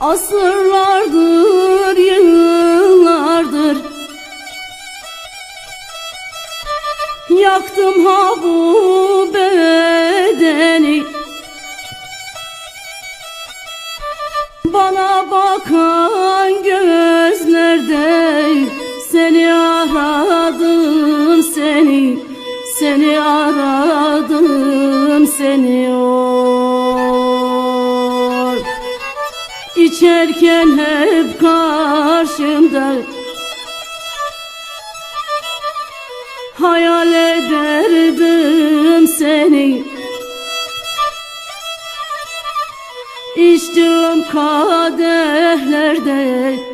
Asırlardır, yıllardır Yaktım ha bu bedeni. Bana bakan gözlerde Seni aradım seni Seni aradım seni. Oy İçerken hep karşımda. Hayal ederdim seni. İçtiğim kadehlerde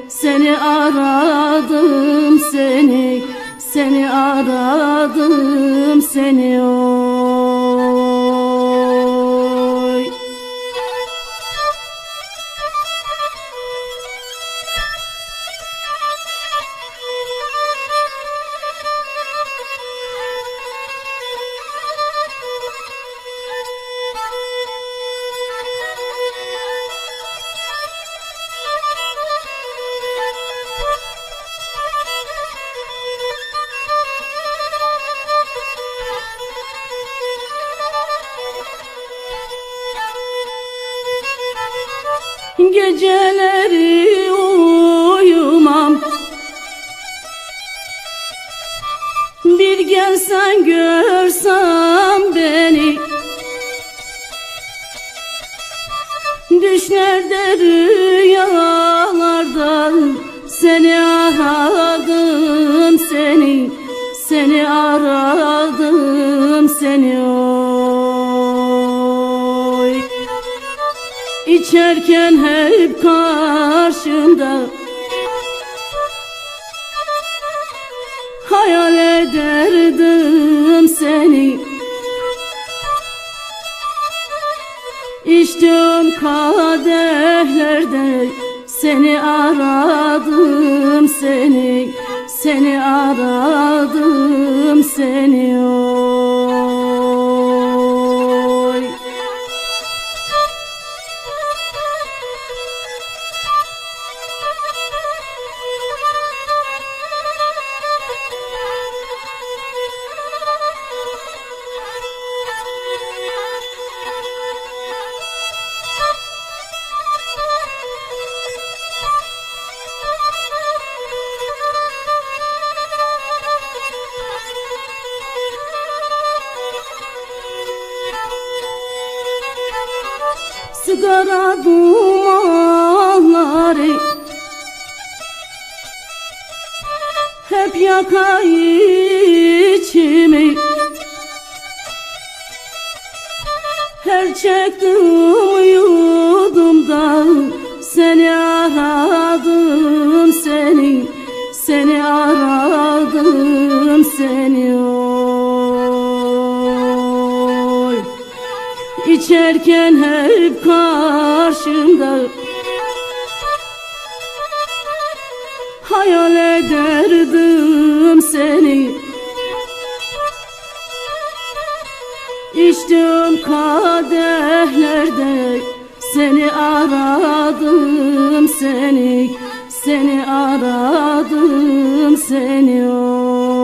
Seni aradım seni. Seni aradım seni. Oy Geceleri uyumam. Bir gelsen görsen beni. Düşlerde rüyalarda Seni aradım seni. Seni aradım seni İçerken hep karşımda Hayal ederdim seni. İçtiğim kadehlerde Seni aradım seni. Seni aradım seni Sigara dumanları. Hep yakar içimi. Her çektim İçerken hep karşımda. Hayal ederdim seni. İçtiğim kadehlerde Seni aradım seni. Seni aradım seni. oy